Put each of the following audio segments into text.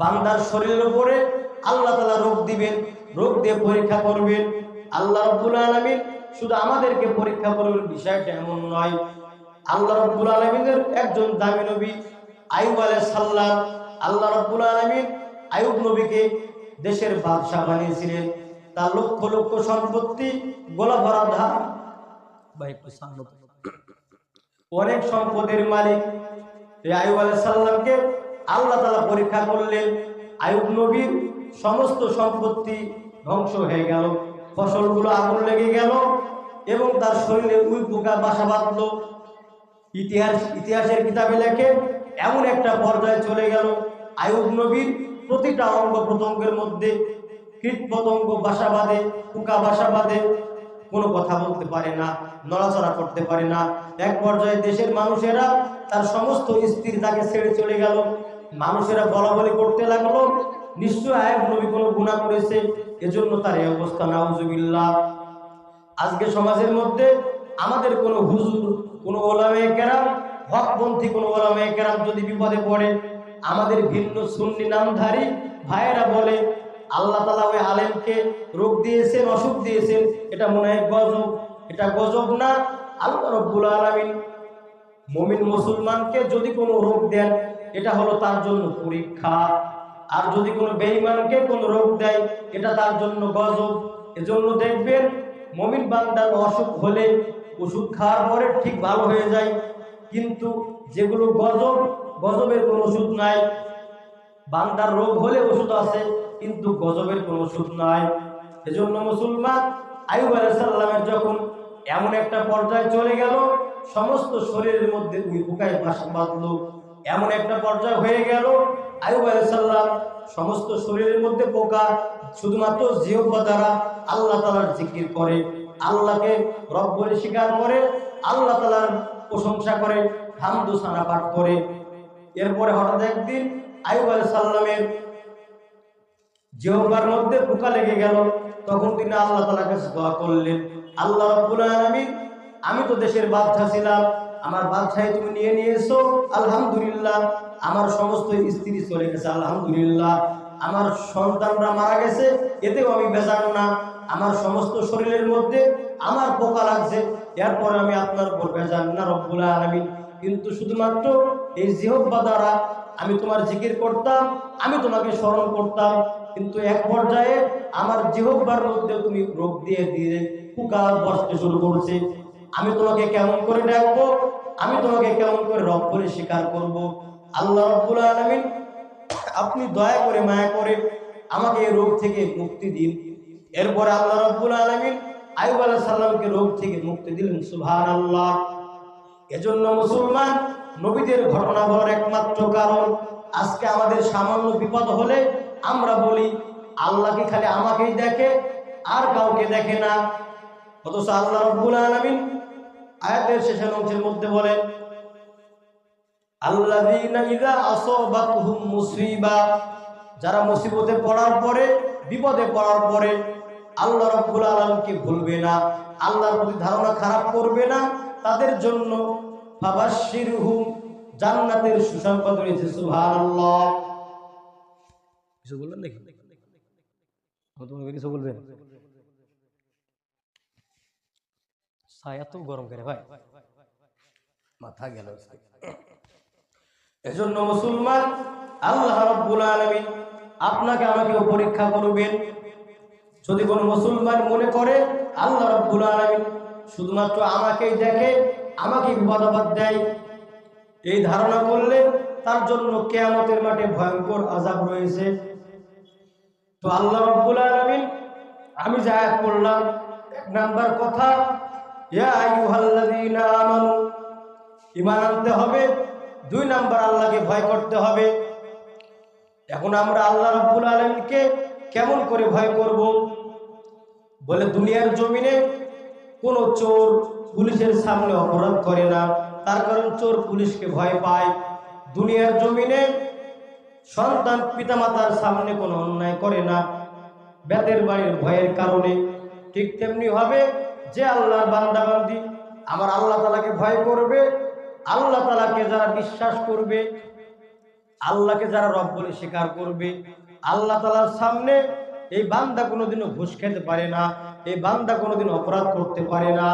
বান্দার শরীরের উপরে আল্লাহ তালা রোগ দিবেন, রোগ দিয়ে পরীক্ষা করবেন। আল্লাহ রব্বুল আলমিন শুধু আমাদেরকে পরীক্ষা করবেন, বিষয়টা এমন নয়। আল্লাহ রব্বুল আলমিনের একজন দামি নবী আয়ুব আলাই সাল্লাম আল্লাহ রব্বুল আলমিন আয়ুব নবীকে দেশের বাদশাহ বানিয়েছিলেন। তার লক্ষ লক্ষ সম্পত্তি, গোলা ভরা সামনে অনেক সম্পদের মালিক। আয়ুব আলাহ সাল্লামকে আল্লাহ তালা পরীক্ষা করলেন আয়ুব নবীর সমস্ত সম্পত্তি ধ্বংস হয়ে গেল, ফসলগুলো আগুন লেগে গেল এবং তার শরীরে উই পোকা বাসা বাঁধল। ইতিহাস, ইতিহাসের কিতাবে লেখে এমন একটা পর্যায়ে চলে গেল আয়ুব নবীর প্রতিটা অঙ্গ প্রত্যঙ্গের মধ্যে কীট পতঙ্গ বাসা বাঁধে, পোকা বাসা বাঁধে, কোনো কথা বলতে পারে না, নড়াচড়া করতে পারে না। এক পর্যায়ে দেশের মানুষেরা তার সমস্ত স্ত্রী তাকে ছেড়ে চলে গেল। মানুষেরা বলা বলি করতে লাগল নিশ্চয় আয়ব নবী কোনো গুণা করেছে, এজন্য তার এই অবস্থা, নাউজুবিল্লাহ। আজকে সমাজের মধ্যে আমাদের কোনো হুজুর, কোনো ওলামে কেরাম, হকপন্থী কোনো ওলামে কেরাম যদি বিপদে পড়ে, আমাদের ভিন্ন সুন্নি নামধারী ভাইয়েরা বলে, আল্লাহ তালা ওই আলেমকে রোগ দিয়েছেন, অসুখ দিয়েছেন, এটা মনে হয় গজব। এটা গজব না, আল্লাহ রব্বুল আলমিন মমিন মুসলমানকে যদি কোনো রোগ দেন, এটা হলো তার জন্য পরীক্ষা। আর যদি কোনো বেঈমানকে কোনো রোগ দেয়, এটা তার জন্য গজব। এজন্য দেখবেন, মমিন বান্দার অসুখ হলে ওষুধ খাওয়ার পরে ঠিক ভালো হয়ে যায়। কিন্তু যেগুলো গজব, গজবের কোনো ওষুধ নাই। বান্দার রোগ হলে ওষুধ আছে, কিন্তু গজবের কোনো ওষুধ নাই। এজন্য মুসলমান আয়ুব আলাইসাল্লামের যখন এমন একটা পর্যায়ে চলে গেল সমস্ত শরীরের মধ্যে ওই পোকায় বাসা বাঁধলো। এমন একটা পর্যায় হয়ে গেল। আয়ুব আলাইসাল্লাম সমস্ত শরীরের মধ্যে পোকা, শুধুমাত্র জিহ্বা দ্বারা আল্লাহ তালার জিকির করে, আল্লাহকে রব বলে স্বীকার করে, আল্লাহ তালার প্রশংসা করে হামদুসানা পাঠ করে। এরপরে হঠাৎ একদিন আয়ুব আলাই সাল্লামের জিহ্বার মধ্যে পোকা লেগে গেল। তখন তিনি আল্লাহ তালার কাছে দোয়া করলেন, আল্লাহ রব্বুল আলামিন আমি তো দেশের বাদশা ছিলাম, আমার বাদশাহী তুমি নিয়ে নিয়েছো, আলহামদুলিল্লাহ। আমার সমস্ত স্ত্রী চলে গেছে, আলহামদুলিল্লাহ। আমার সন্তানরা মারা গেছে, এতেও আমি বেজান না। আমার সমস্ত শরীরের মধ্যে আমার পোকা লাগছে। এরপরে আমি আপনার উপর বেজান না রব্বুল আলামিন। কিন্তু শুধুমাত্র এই জিহব্বা দ্বারা আমি তোমার জিকির করতাম, আমি তোমাকে স্মরণ করতাম। কিন্তু এক পর্যায়ে আমার জিহব্বার মধ্যে তুমি রোগ দিয়ে দিয়ে পোকা বসতে শুরু করছে। আমি তোমাকে কেমন করে ডাকবো? আমি তোমাকে কেমন করে রব করে স্বীকার করব? আল্লাহ রব্বুল আলমিন, আপনি দয়া করে মায়া করে আমাকে এই রোগ থেকে মুক্তি দিন। এরপরে আল্লাহ রব্বুল আলমিন আয়ুব আল্লাহ সাল্লামকে রোগ থেকে মুক্তি দিলেন। সুভান আল্লাহ এজন্য মুসলমান, নবীদের ঘটনা বলার একমাত্র কারণ, আজকে আমাদের সামান্য বিপদ হলে আমরা বলি আল্লাহকে খালি আমাকেই দেখে, আর কাউকে দেখে না? অথচ আল্লাহ রব্বুল আলমিন আয়াতের শেষের অংশের মধ্যে বলেন, আল্লাযীনা ইযা আসাবাতহুম মুসিবা যারা মুসিবতে পড়ার পরে, বিপদে পড়ার পরে, আল্লাহ রাব্বুল আলামিনকে ভুলবে না, আল্লাহর প্রতি ধারণা খারাপ করবে না, তাদের জন্য ফাবাশশিরহুম, জান্নাতের সুসংবাদ রয়েছে, সুবহানাল্লাহ। কিছু বললেন নাকি? কিছু বলবেন। ছায়া তো গরম করে ভাই? মাথা গেল এজন্য মুসলমান, আল্লাহ রাব্বুল আলামিন আপনাকে আমাকেও পরীক্ষা করবেন। যদি কোনো মুসলমান মনে করে, আল্লাহ রাব্বুল আলামিন শুধুমাত্র আমাকেই দেখে, আমাকে বিপদাবাদ দেয়, এই ধারণা করলে তার জন্য কেয়ামতের মাঠে ভয়ঙ্কর আজাব রয়েছে। তো আল্লাহ রাব্বুল আলামিন, আমি যা করলাম, এক নাম্বার কথা ঈমান আনতে হবে। দুই নাম্বার, আল্লাহকে ভয় করতে হবে। এখন আমরা আল্লাহ রাব্বুল আলামিনকে কেমন করে ভয় করব? বলে দুনিয়ার জমিনে কোনো চোর পুলিশের সামনে অপরাধ করে না। তার কারণ চোর পুলিশকে ভয় পায়। দুনিয়ার জমিনে সন্তান পিতামাতার সামনে কোনো অন্যায় করে না। বেতের বাড়ির ভয়ের কারণে ঠিক তেমনি হবে যে আল্লাহর বান্দাবান্দি, আমার আল্লাহ তালাকে ভয় করবে, আল্লাহ তালাকে যারা বিশ্বাস করবে, আল্লাহকে যারা রব বলে স্বীকার করবে, আল্লাহ তালার সামনে এই বান্দা কোনোদিনও ঘুষ খেতে পারে না, এই বান্দা কোনোদিন অপরাধ করতে পারে না।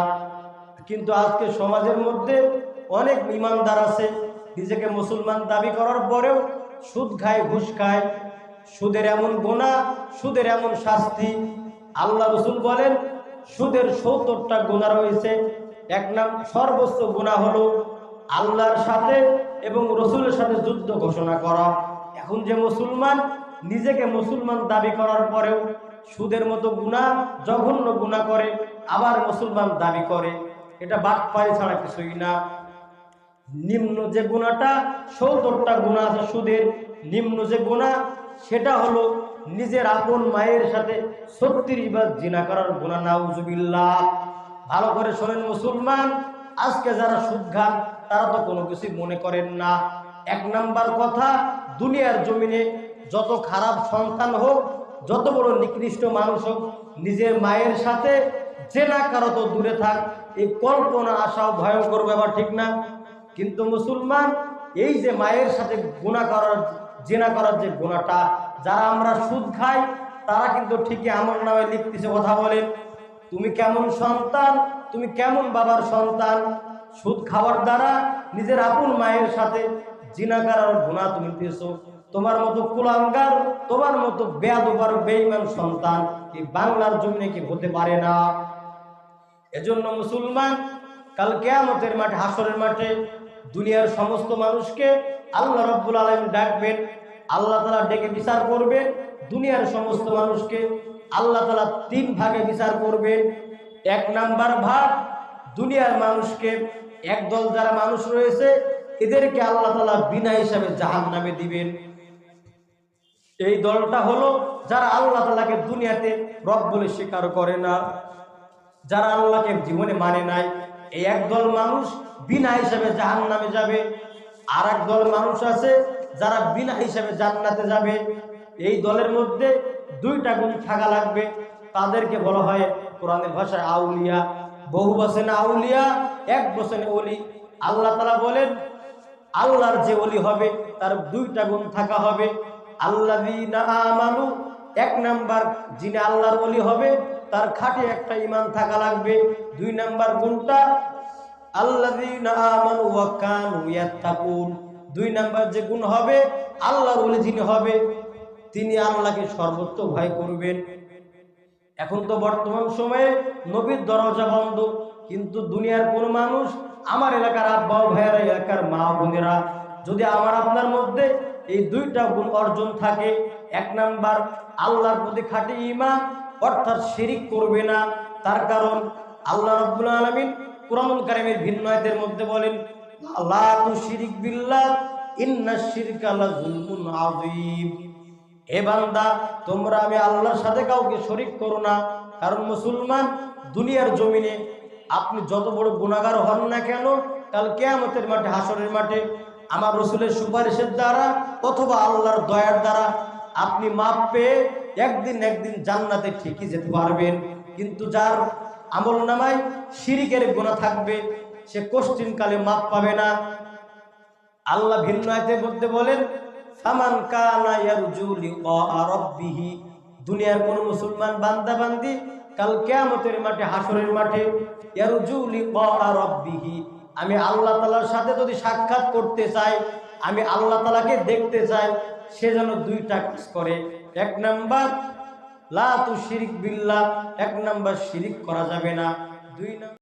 কিন্তু আজকে সমাজের মধ্যে অনেক ইমানদার আছে, নিজেকে মুসলমান দাবি করার পরেও সুদ খায়, ঘুষ খায়। সুদের এমন গোনা সুদের এমন শাস্তি। আল্লাহ রসুল বলেন সুদের সত্তরটা গুণা রয়েছে। এক নাম, সর্বোচ্চ গুণা হলো আল্লাহর সাথে এবং রসুলের সাথে যুদ্ধ ঘোষণা করা। এখন যে মুসলমান, নিজেকে মুসলমান দাবি করার পরেও সুদের মতো গুণা জঘন্য গুণা করে, আবার মুসলমান দাবি করে। এটা বাক বাটপাড়ি ছাড়া কিছুই না। নিম্ন যে গুণাটা, সত্তরটা গুণা আছে সুদের নিম্ন যে গুণা, সেটা হলো নিজের আপন মায়ের সাথে ছত্রিশ বার জিনা করার গুণা। নাউজুবিল্লাহ। ভালো করে শোনেন মুসলমান, আজকে যারা সুদ খান, তারা তো কোনো কিছু মনে করেন না। এক নাম্বার কথা, দুনিয়ার জমিনে যত খারাপ সন্তান হোক, যত বড় নিকৃষ্ট মানুষ হোক, নিজের মায়ের সাথে যে না কারও তো দূরে থাক। এই কল্পনা আসাও ভয়ঙ্কর ব্যাপার, ঠিক না? কিন্তু মুসলমান, এই যে মায়ের সাথে গুণা করার, জেনা করার যে গুণাটা যারা আমরা সুদ খাই, তারা কিন্তু ঠিকই আমার নামে লিখতেছে কথা বলে। তুমি কেমন সন্তান? তুমি কেমন বাবার সন্তান? সুদ খাওয়ার দ্বারা নিজের আপন মায়ের সাথে জিনা করার গুণা তুমি পেয়েছ। তোমার মতো কুলাঙ্গার, তোমার মতো বেয়াদোবার বেইমান সন্তান এই বাংলার জমিনে কি হতে পারে না? এজন্য মুসলমান, কাল কেয়ামতের মাঠে হাসরের মাঠে দুনিয়ার সমস্ত মানুষকে আল্লাহ রব্বুল আলম ডাকবেন, আল্লাহ তালা ডেকে বিচার করবেন দুনিয়ার সমস্ত মানুষকে আল্লাহ তালা তিন ভাগে বিচার করবেন এক নাম্বার ভাগ, দুনিয়ার মানুষকে একদল যারা মানুষ রয়েছে, এদেরকে আল্লাহ তালা বিনা হিসাবে জাহান নামে দিবেন। এই দলটা হলো যারা আল্লাহ তালাকে দুনিয়াতে রব বলে স্বীকার করে না, যারা আল্লাহকে জীবনে মানে নাই। এই একদল মানুষ বিনা হিসাবে জাহান নামে যাবে। আর দল মানুষ আছে যারা বিনা হিসাবে জান্নাতে যাবে। এই দলের মধ্যে দুইটা গুণ থাকা লাগবে। তাদেরকে বলা হয় কোরআনের ভাষায় আউলিয়া। বহু বসেন আউলিয়া, এক বসেন অলি আল্লাহ তালা বলেন, আল্লাহর যে অলি হবে তার দুইটা গুণ থাকা হবে। আল্লাহ এক নাম্বার যিনি আল্লাহর অলি হবে তার খাটে একটা ইমান থাকা লাগবে। দুই নাম্বার গুণটা দুই নাম্বার যে গুণ হবে, আল্লাহর হবে, তিনি ভয় করবেন। এখন তো বর্তমান সময়ে দরজা বন্ধ, কিন্তু দুনিয়ার কোন মানুষ, আমার এলাকার আব্বা ভাইয়েরা এলাকার মা বোনেরা, যদি আমার আপনার মধ্যে এই দুইটা গুণ অর্জন থাকে, এক নাম্বার, আল্লাহর প্রতি খাঁটি ইমান অর্থাৎ শিরিক করবে না। তার কারণ আল্লাহ রব্বুল আলমিন কুরানুল কারিমের ভিন্ন আয়াতের মধ্যে বলেন, লা তুশরিক বিল্লাহ, ইন্না শিরকা লাযুলমুন আযীম। হে বান্দা, তোমরা আমি আল্লাহর সাথে কাউকে শরিক করো না। কারণ মুসলমান দুনিয়ার জমিনে আপনি যত বড় গুণাগার হন না কেন, কাল কেয়ামতের মাঠে হাসরের মাঠে আমার রসুলের সুপারিশের দ্বারা অথবা আল্লাহর দয়ার দ্বারা আপনি মাপ পেয়ে একদিন একদিন জান্নাতে ঠিকই যেতে পারবেন। কিন্তু যার আমল নামায় শিরিকের গুণা থাকবে, সে কোশ্চিন কালে মাপ পাবে না। আল্লাহ ভিন্ন মধ্যে বলেন সামান কানা ইয়ারজু দুনিয়ার কোন মুসলমান বান্দা বান্দি কাল কিয়ামতের মাঠে হাসরের মাঠে আমি আল্লাহ তাআলার সাথে যদি সাক্ষাৎ করতে চাই, আমি আল্লাহ তালাকে দেখতে চাই, সে যেন দুইটা কাজ করে। এক নাম্বার লা তু শিরিক বিল্লাহ এক নাম্বার শিরিক করা যাবে না। দুই নাম্বার